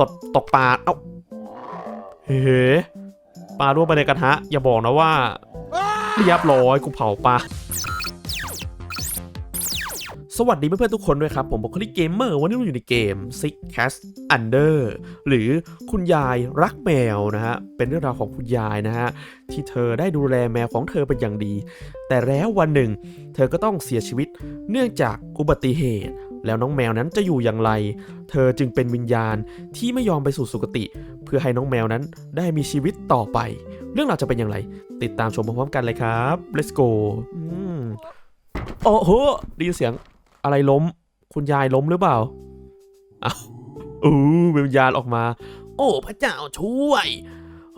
ตกตกปลา เอ้า เฮ้ปลาร่วงไปในกระทะ อย่าบอกนะว่าเรียบร้อยกูเผาปลาสวัสดีเพื่อนๆทุกคนด้วยครับ ผมบอกคลิกเกมเมอร์วันนี้เราอยู่ในเกม Six Cast Under หรือคุณยายรักแมวนะฮะ เป็นเรื่องราวของคุณยายนะฮะ ที่เธอได้ดูแลแมวของเธอเป็นอย่างดี แต่แล้ววันหนึ่ง เธอก็ต้องเสียชีวิตเนื่องจากอุบัติเหตุ แล้วน้องแมวนั้นจะอยู่อย่างไร เธอจึงเป็นวิญญาณที่ไม่ยอมไปสู่สุคติ เพื่อให้น้องแมวนั้นได้มีชีวิตต่อไป เรื่องราวจะเป็นอย่างไร ติดตามชมพร้อมๆกันเลยครับ let's go อืมโอ้โหได้ยินเสียงอะไรล้ม คุณยายล้มหรือเปล่าอ้าวอู้วิญญาณออกมา โอ้พระเจ้าช่วย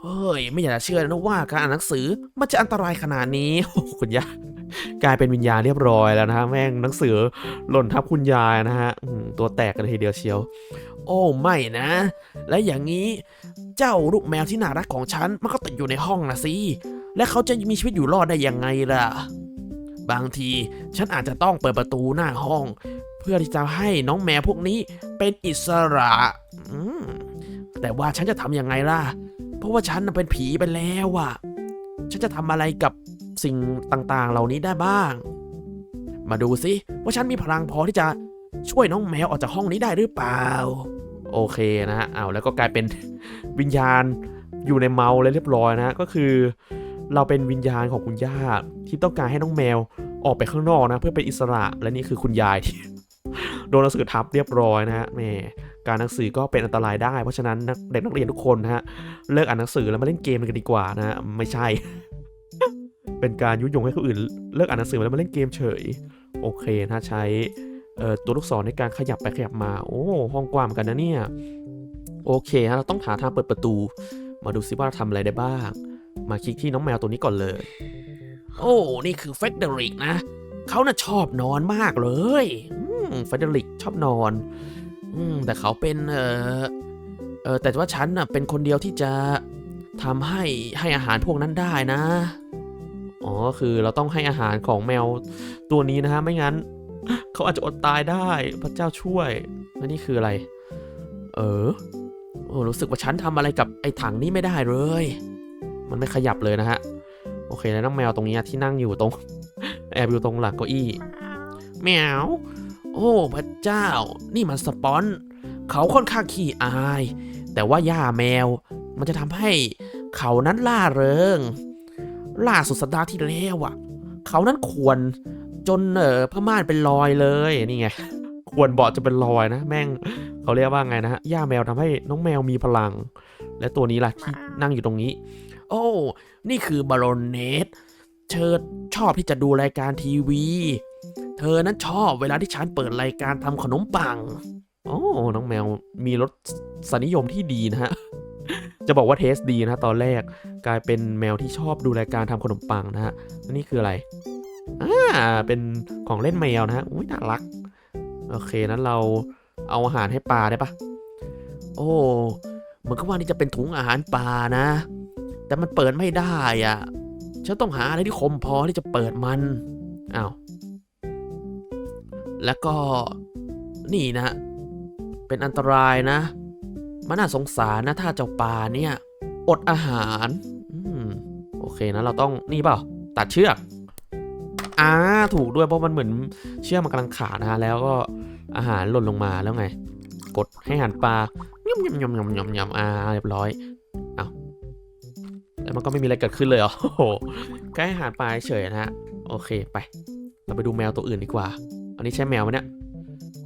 เฮ้ย ไม่อยากเชื่อนะว่าการอ่านหนังสือมันจะอันตรายขนาดนี้คุณยาย กลายเป็นวิญญาณเรียบร้อยแล้วนะฮะแม่งหนังสือหล่นทับคุณยายนะฮะตัวแตกกันทีเดียวเชียว โอ้ไม่นะ และอย่างนี้เจ้าลูกแมวที่น่ารักของฉันมันก็ติดอยู่ในห้องนะสิและเขาจะมีชีวิตอยู่รอดได้ยังไงล่ะ บางทีฉันอาจจะต้องเปิดประตูหน้าห้อง เพื่อที่จะให้น้องแมวพวกนี้เป็นอิสระแต่ว่าฉันจะทำยังไงล่ะ เพราะว่าฉันเป็นผีไปแล้วอะฉันจะทำอะไรกับ สิ่งต่างๆ เหล่านี้ได้บ้าง มาดูสิว่าฉันมีพลังพอที่จะช่วยน้องแมวออกจากห้องนี้ได้หรือเปล่า โอเคนะฮะอ้าวแล้วก็กลายเป็นวิญญาณอยู่ในเมาเลยเรียบร้อยนะก็คือ เราเป็นวิญญาณของคุณย่าที่ต้องการให้น้องแมวออกไปข้างนอกนะ เพื่อเป็นอิสระและนี่คือคุณยายที่โดนหนังสือทับเรียบร้อยนะฮะแหมการหนังสือก็เป็นอันตรายได้ เพราะฉะนั้นเด็กนักเรียนทุกคนนะฮะเลิกอ่านหนังสือแล้วมาเล่นเกมกันดีกว่านะไม่ใช่ เป็นการยุยงให้คนอื่นเลิกอ่านหนังสือแล้วมาเล่นเกมเฉย โอเคนะใช้ตัวลูกศรในการขยับไปขยับมา โอ้ห้องกว้างเหมือนกันนะเนี่ย โอเคฮะเราต้องหาทางเปิดประตู มาดูซิว่าเราทำอะไรได้บ้าง มาคลิกที่น้องแมวตัวนี้ก่อนเลย โอ้ นี่คือเฟเดริกนะ เขาน่ะชอบนอนมากเลยเฟเดริกชอบนอนอืแต่เขาเป็นเออเออแต่ว่าฉันน่ะเป็นคนเดียวที่จะทำให้ให้อาหารพวกนั้นได้นะ อ๋อคือเราต้องให้อาหารของแมวตัวนี้นะฮะไม่งั้นเขาอาจจะอดตายได้พระเจ้าช่วยแล้วนี่คืออะไร เออโอ้รู้สึกว่าฉันทำอะไรกับไอ้ถังนี้ไม่ได้เลย มันไม่ขยับเลยนะฮะโอเคแล้วน้องแมวตรงนี้ที่นั่งอยู่ตรง แอบอยู่ตรงหลังเก้าอี้แมวโอ้พระเจ้า นี่มันสปอน เขาค่อนข้างขี้อาย แต่ว่าย่าแมว มันจะทำให้เขานั้นล่าเริง ล่าสุดสัปดาห์ที่แล้วอะ เขานั้นควรจนเออผ้าม่านเป็นรอยเลยนี่ไงควรเบาะจะเป็นรอยนะ แม่งเขาเรียกว่าไงนะฮะย่าแมวทำให้น้องแมวมีพลัง และตัวนี้ล่ะที่นั่งอยู่ตรงนี้ โอ้ นี่คือบารอนเนตเธอชอบที่จะดูรายการทีวี เธอนั้นชอบเวลาที่ฉันเปิดรายการทำขนมปังโอ้น้องแมวมีรสนิยมที่ดีนะฮะ จะบอกว่าเทสดีนะตอนแรกกลายเป็นแมวที่ชอบดูรายการทำขนมปังนะฮะนี่คืออะไรอ่าเป็นของเล่นแมวนะฮะอุ้ยน่ารัก โอเคนั้นเราเอาอาหารให้ปลาได้ปะโอ้เหมือนกับว่านี่จะเป็นถุงอาหารปลานะ แต่มันเปิดไม่ได้อะฉันต้องหาอะไรที่คมพอที่จะเปิดมันอ้าวแล้วก็นี่นะ เป็นอันตรายนะ มันน่าสงสารนะถ้าเจ้าปลาเนี่ย อดอาหารอืมโอเคนะเราต้องนี่เปล่าตัดเชือกอ่าถูกด้วยเพราะมันเหมือนเชือกมันกำลังขาดนะฮะแล้วก็อาหารหล่นลงมาแล้วไง กดให้อาหารปลายำยำยำยำยำยำอ่าเรียบร้อยแล้วมันก็ไม่มีอะไรเกิดขึ้นเลยเหรอโอ้โหแค่ให้อาหารปลาเฉยนะฮะโอเคไป เราไปดูแมวตัวอื่นดีกว่า อันนี้ใช่แมวไหมเนี่ย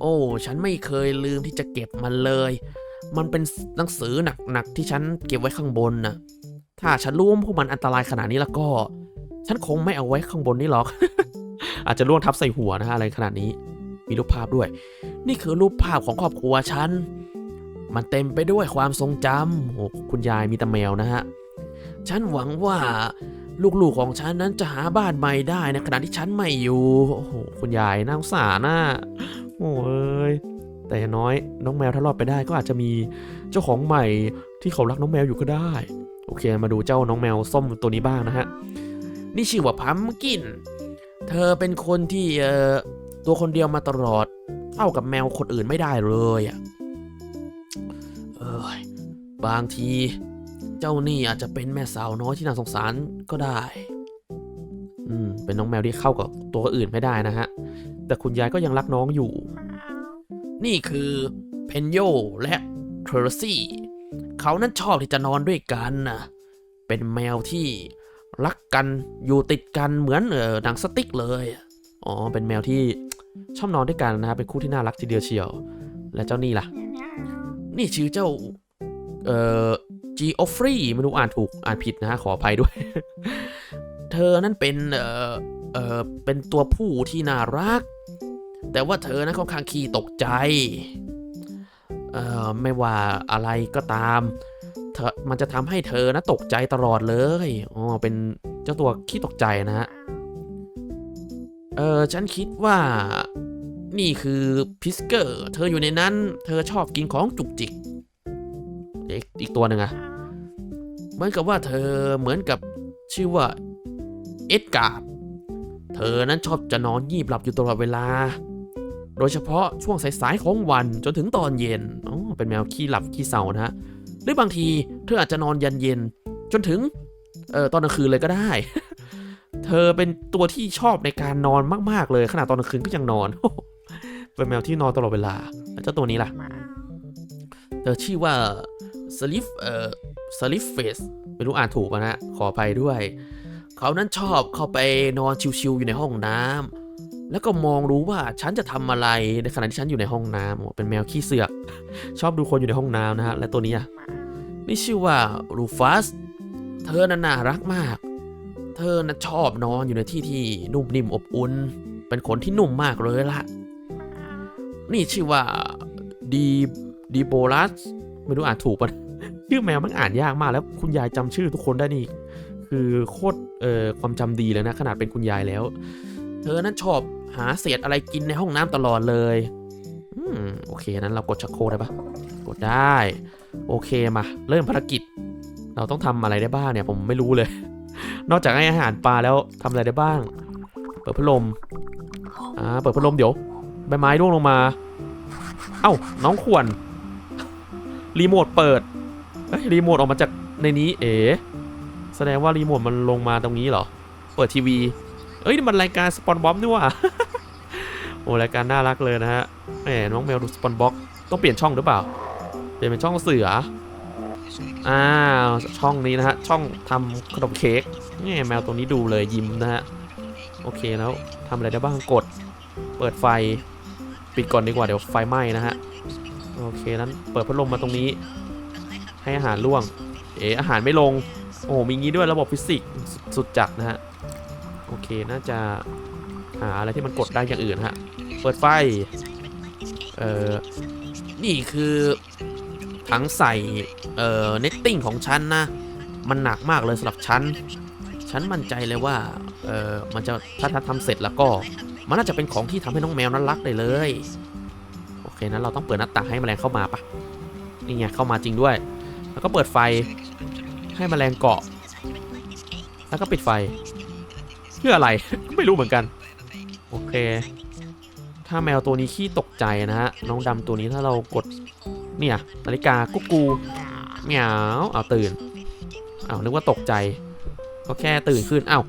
โอ้ ฉันไม่เคยลืมที่จะเก็บมันเลย มันเป็นหนังสือหนักๆที่ฉันเก็บไว้ข้างบนนะถ้าฉันรู้ว่าพวกมันอันตรายขนาดนี้แล้วก็ ฉันคงไม่เอาไว้ข้างบนนี่หรอก อาจจะล่วงทับใส่หัวนะฮะอะไรขนาดนี้ มีรูปภาพด้วย นี่คือรูปภาพของครอบครัวฉัน มันเต็มไปด้วยความทรงจำโอ้คุณยายมีแต่แมวนะฮะ ฉันหวังว่าลูกๆของฉันนั้นจะหาบ้านใหม่ได้ในขณะที่ฉันไม่อยู่ โอ้โห คุณยายน่าสงสารนะโอ้ย แต่อย่างน้อยน้องแมวถ้ารอดไปได้ก็อาจจะมีเจ้าของใหม่ที่เขารักน้องแมวอยู่ก็ได้ โอเค มาดูเจ้าน้องแมวส้มตัวนี้บ้างนะฮะ นี่ชื่อว่าพัมกิน เธอเป็นคนที่เอ่อตัวคนเดียวมาตลอดเท่ากับแมวคนอื่นไม่ได้เลยอะเอบางทีเจ้านี่อาจจะเป็นแม่สาวน้อยที่น่าสงสารก็ได้ อืม เป็นน้องแมวที่เข้ากับตัวอื่นไม่ได้นะฮะ แต่คุณยายก็ยังรักน้องอยู่ นี่คือเพนโยและเทอร์ซี่เขานั้นชอบที่จะนอนด้วยกันนะเป็นแมวที่รักกันอยู่ติดกันเหมือนเออหนังสติ๊กเลยอ๋อเป็นแมวที่ชอบนอนด้วยกันนะฮะเป็นคู่ที่น่ารักทีเดียวเชียว และเจ้านี่ล่ะ นี่ชื่อเจ้าเอ่อจีออฟฟรีไม่รู้อ่านถูกอ่านผิดนะฮะขออภัยด้วย เธอนั้นเป็นเอ่อเอ่อเป็นตัวผู้ที่น่ารัก แต่ว่าเธอนั้นค่อนข้างขี้ตกใจเอ่อไม่ว่าอะไรก็ตามเธอมันจะทำให้เธอนะตกใจตลอดเลยอ๋อเป็นเจ้าตัวขี้ตกใจนะฮะเออฉันคิดว่านี่คือพิสเกอร์ เธออยู่ในนั้น เธอชอบกินของจุกจิกเอกอีกตัวหนึ่งอะเหมือนกับว่าเธอเหมือนกับชื่อว่าเอ็ดการ์ดเธอนั้นชอบจะนอนยีบหลับอยู่ตลอดเวลา โดยเฉพาะช่วงสายๆของวันจนถึงตอนเย็นอ๋อเป็นแมวขี้หลับขี้เศร้านะฮะหรือบางทีเธออาจจะนอนยันเย็น จนถึงเอ่อตอนกลางคืนเลยก็ได้ เธอเป็นตัวที่ชอบในการนอนมากๆเลยขนาดตอนกลางคืนก็ยังนอน เป็นแมวที่นอนตลอดเวลาแล้วเจ้าตัวนี้ล่ะเธอชื่อว่าสลิฟเอ่อสลิฟเฟสไม่รู้อ่านถูกปะนะขออภัยด้วย เขานั้นชอบเข้าไปนอนชิวๆอยู่ในห้องน้ำ แล้วก็มองรู้ว่าฉันจะทำอะไรในขณะที่ฉันอยู่ในห้องน้ำโอ้เป็นแมวขี้เสือก ชอบดูคนอยู่ในห้องน้ำนะฮะ และตัวนี้อะนี่ชื่อว่ารูฟัส เธอน่ะน่ารักมาก เธอน่ะชอบนอนอยู่ในที่ที่นุ่มนิ่มอบอุ่น เป็นขนที่นุ่มมากเลยล่ะนี่ชื่อว่าดีดีโบลัส ไม่รู้อ่านถูกปะชื่อแมวมันอ่านยากมากแล้วคุณยายจำชื่อทุกคนได้นี่ คือโคตรเอ่อความจำดีเลยนะ ขนาดเป็นคุณยายแล้ว เธอนั้นชอบ หาเศษอะไรกินในห้องน้ำตลอดเลยอืมโอเคนั้นเรากดชักโครกได้ปะกดได้ โอเคมา เริ่มภารกิจ เราต้องทำอะไรได้บ้างเนี่ย ผมไม่รู้เลย นอกจากให้อาหารปลาแล้วทำอะไรได้บ้าง เปิดพัดลมอ่าเปิดพัดลมเดี๋ยวใบไม้ร่วงลงมา เอ้าน้องขวนรีโมทเปิดเอ้ยรีโมทออกมาจากในนี้เอ๋แสดงว่ารีโมทมันลงมาตรงนี้เหรอ เปิดทีวี เอ้ยมันรายการสปอนบ๊อบนี่หว่า โอ้รายการน่ารักเลยนะฮะแหมน้องแมวดูสปอนบ๊อบต้องเปลี่ยนช่องหรือเปล่า เปลี่ยนเป็นช่องเสืออ้าวช่องนี้นะฮะ ช่องทำขนมเค้กนี่แมวตัวนี้ดูเลยยิ้มนะฮะ โอเคแล้วทำอะไรได้บ้างกด เปิดไฟ ปิดก่อนดีกว่าเดี๋ยวไฟไหม้นะฮะ โอเคนั้นเปิดพัดลมมาตรงนี้ ให้อาหารล่วง เอ๋อาหารไม่ลง โอ้มีงี้ด้วยระบบฟิสิกส์สุดจัดนะฮะ โอเคน่าจะ หาอะไรที่มันกดได้อย่างอื่นฮะ เปิดไฟ เอ่อ นี่คือถังใส่ เอ่อ เนตติ้งของฉันนะ มันหนักมากเลยสำหรับฉัน ฉันมั่นใจเลยว่า เอ่อ มันจะถ้าทำเสร็จแล้วก็ มันน่าจะเป็นของที่ทำให้น้องแมวนั้นรักได้เลย โอเคนั้นเราต้องเปิดหน้าต่างให้แมลงเข้ามาปะนี่ไงเข้ามาจริงด้วย แล้วก็เปิดไฟให้แมลงเกาะ แล้วก็ปิดไฟ เพื่ออะไร ไม่รู้เหมือนกัน โอเค ถ้าแมวตัวนี้ขี้ตกใจนะฮะ น้องดำตัวนี้ถ้าเรากด เนี่ยนาฬิกากุ๊กกูเหมียวเอาตื่นเอานึกว่าตกใจ ก็แค่ตื่นขึ้นเอ้า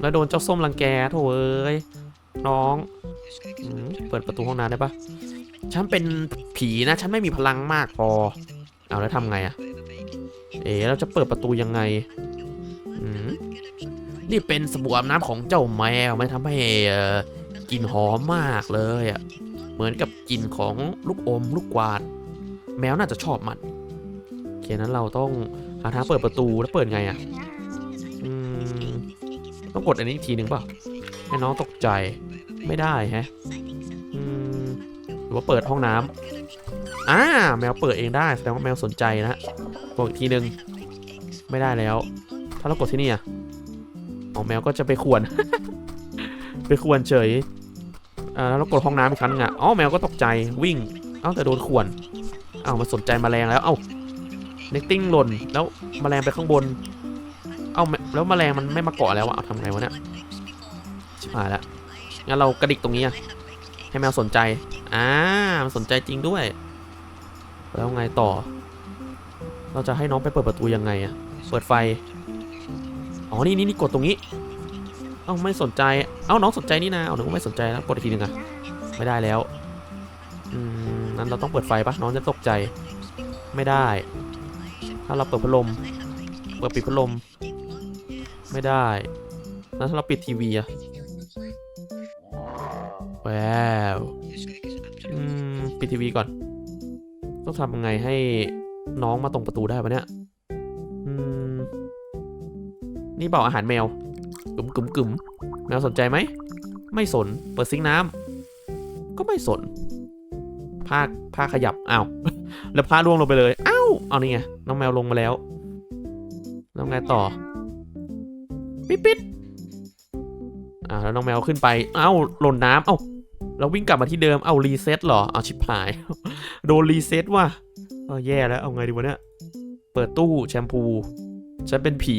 แล้วโดนเจ้าส้มรังแกโถเอ้ยน้องอเปิดประตูห้องน้ำได้ปะฉันเป็นผีนะ ฉันไม่มีพลังมากพอ เอาแล้วทำไงอะเอ๋เราจะเปิดประตูยังไงอืมนี่เป็นสบู่อาบน้ำของเจ้าแมวไม่ทำให้ กลิ่นหอมมากเลยอะ เหมือนกับกลิ่นของลูกอมลูกกวาด แมวน่าจะชอบมันโอเคนั้นเราต้องหาทางเปิดประตูแล้วเปิดไงอะอต้องกดอันนี้อีกทีหนึ่งเปล่าให้น้องตกใจไม่ได้แฮะอืมหรือว่าเปิดห้องน้ำอ่าแมวเปิดเองได้แสดงว่าแมวสนใจนะฮะกดอีกทีหนึ่งไม่ได้แล้ว ถ้าเรากดที่นี่อะอ๋อแมวก็จะไปขวน ไปขวนเฉยอ่าแล้วกดห้องน้ำอีกครั้งหนึงอะอ๋อแมวก็ตกใจวิ่งเอ้าแต่โดนขวนเอ้ามันสนใจแมลงแล้วเอ้าเน็กติ้งหล่นแล้วแมลงไปข้างบน เอ้าแล้วแมลงมันไม่มาเกาะแล้วอะเอาทำไงวะเนี่ยชิบหายแล้วงั้นเรากระดิกตรงนี้อะให้แมวสนใจอ่ามันสนใจจริงด้วย แล้วไงต่อเเราจะให้น้องไปเปิดประตูยังไงอะเปิดไฟอ๋อนี่นี่นี่กดตรงนี้ เอ้าไม่สนใจ เอ้าน้องสนใจนี่นะ เอาหนูไม่สนใจแล้วกดอีกทีหนึงอะไม่ได้แล้วอืมนั้นเราต้องเปิดไฟปะน้องจะตกใจ ไม่ได้ ถ้าเราเปิดพัดลม เปิดปิดพัดลม ไม่ได้แล้วถ้าเราปิดทีวีอะว้าวอืมปิดทีวีก่อน ต้องทำยังไงให้น้องมาตรงประตูได้ปะเนี่ย อืม นี่เป่าอาหารแมว กึ๋มกึ๋มแมวสนใจไหม ไม่สน เปิดซิงน้ำก็ไม่สน ผ้าผ้าขยับ อ้าว แล้วผ้าล่วงลงไปเลย อ้าว เอานี่ไง น้องแมวลงมาแล้วแล้วไงต่อ ปิดปิดอ่าแล้วน้องแมวขึ้นไป เอ้า หล่นน้ำเอ้าเราวิ่งกลับมาที่เดิม เอารีเซ็ตเหรอ เอาชิบหาย โดนรีเซ็ตว่ะเออแย่แล้ว เอาไงดีวะเนี่ย เปิดตู้แชมพู ฉันเป็นผี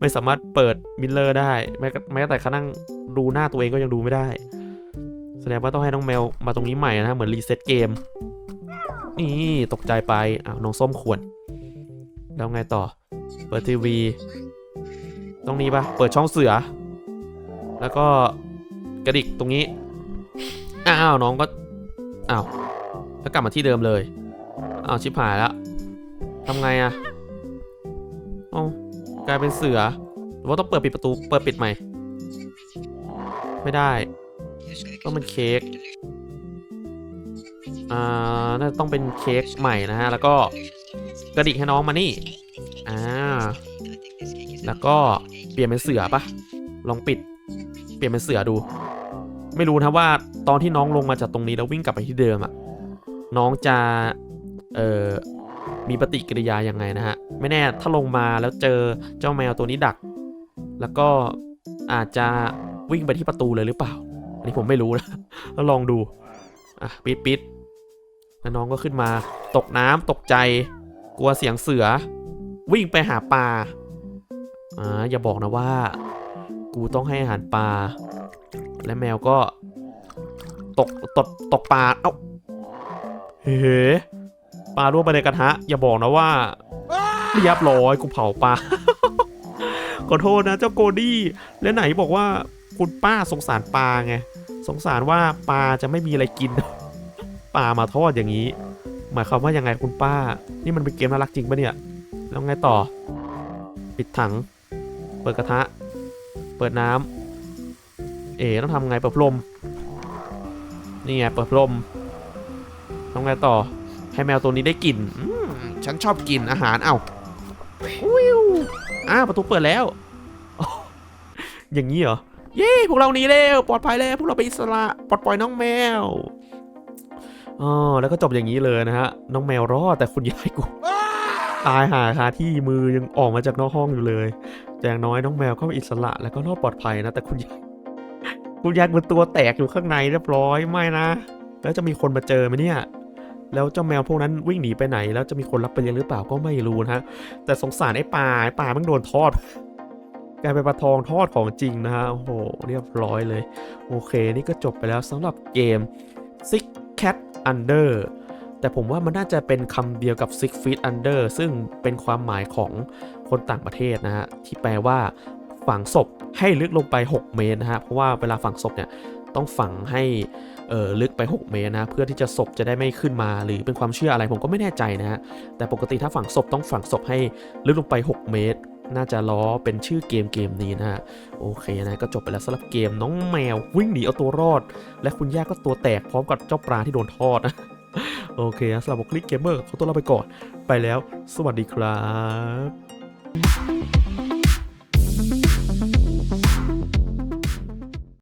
ไม่สามารถเปิดมิลเลอร์ได้ แม้แม้แต่ขนั่งดูหน้าตัวเองก็ยังดูไม่ได้ แสดงว่าต้องให้น้องแมวมาตรงนี้ใหม่นะเหมือนรีเซ็ตเกม นี่ตกใจไปอ้าวน้องส้มขวนแล้วไงต่อ เปิดทีวี ตรงนี้ปะเปิดช่องเสือ แล้วก็กระดิกตรงนี้ อ้าวน้องก็ อ้าว แล้วกลับมาที่เดิมเลย อ้าวชิบหายแล้วทำไงอะ กลายเป็นเสือ หรือว่าต้องเปิดปิดประตู เปิดปิดใหม่ ไม่ได้ก็มันเค้ก อ่า น่าจะต้องเป็นเค้กใหม่นะฮะ แล้วก็กระดิกให้น้องมานี่ อ่า แล้วก็เปลี่ยนเป็นเสือปะลองปิด เปลี่ยนเป็นเสือดู ไม่รู้นะว่าตอนที่น้องลงมาจากตรงนี้แล้ววิ่งกลับไปที่เดิมอะน้องจะ เอ่อ มีปฏิกิริยายังไงนะฮะ ไม่แน่ถ้าลงมาแล้วเจอเจ้าแมวตัวนี้ดัก แล้วก็อาจจะวิ่งไปที่ประตูเลยหรือเปล่า อันนี้ผมไม่รู้นะแล้วลองดูอะปิดปิดแล้วน้องก็ขึ้นมา ตกน้ำตกใจ กลัวเสียงเสือ วิ่งไปหาปลาอ่าอย่าบอกนะว่า กูต้องให้อาหารปลาและแมวก็ ตกตกตกปลาเอ้าเฮ้ ปลาร่วงไปในกระทะ อย่าบอกนะว่าเรียบร้อยกูเผาปลา ขอโทษนะเจ้าโกดี้และไหนบอกว่าคุณป้าสงสารปลาไงสงสารว่าปลาจะไม่มีอะไรกิน ปลามาทอดอย่างนี้ หมายความว่ายังไงคุณป้า นี่มันเป็นเกมน่ารักจริงปะเนี่ย แล้วไงต่อ ปิดถัง เปิดกระทะ เปิดน้ำเอ๋ต้องทำไงเปิดพัดลมนี่ไงเปิดพัดลมต้องไงต่อ ให้แมวตัวนี้ได้กลิ่นอืมฉันชอบกินอาหารเอ้าวิวอ้าวประตูเปิดแล้ว อย่างนี้เหรอ เย้พวกเราหนีแล้วปลอดภัยแล้วพวกเราไปนอิสระปลดปล่อยน้องแมวอ๋อแล้วก็จบอย่างนี้เลยนะฮะ น้องแมวรอดแต่คุณยายกูตายหาคาที่มือยังออกมาจากนอกห้องอยู่เลยแต่อย่างน้อยน้องแมวก็อิสระแล้วก็รอดปลอดภัยนะแต่คุณยายคุณยายมันตัวแตกอยู่ข้างในเรียบร้อยไม่นะ แล้วจะมีคนมาเจอไหมเนี่ย แล้วเจ้าแมวพวกนั้นวิ่งหนีไปไหน แล้วจะมีคนรับไปเลี้ยงหรือเปล่าก็ไม่รู้นะฮะแต่สงสารไอ้ปลาไอ้ปลามันโดนทอดกลายเป็นปลาทองทอดของจริงนะฮะโอ้โหเรียบร้อยเลย โอเค นี่ก็จบไปแล้วสำหรับเกม Six Cat Under แต่ผมว่ามันน่าจะเป็นคำเดียวกับ Six Feet Under ซึ่งเป็นความหมายของคนต่างประเทศนะฮะ ที่แปลว่าฝังศพให้ลึกลงไป 6 เมตรนะฮะ เพราะว่าเวลาฝังศพเนี่ย ต้องฝังให้ เออลึกไป 6 เมตรนะ เพื่อที่จะศพจะได้ไม่ขึ้นมา หรือเป็นความเชื่ออะไรผมก็ไม่แน่ใจนะฮะแต่ปกติถ้าฝังศพต้องฝังศพให้ลึกลงไป 6 เมตร น่าจะล้อเป็นชื่อเกมเกมนี้นะฮะโอเคนะก็จบไปแล้วสำหรับเกมน้องแมววิ่งหนีเอาตัวรอด และคุณย่าก็ตัวแตกพร้อมกับเจ้าปลาที่โดนทอดนะโอเคนะสำหรับคลิกเกมเมอร์ขอตัวลาไปก่อน ไปแล้ว สวัสดีครับ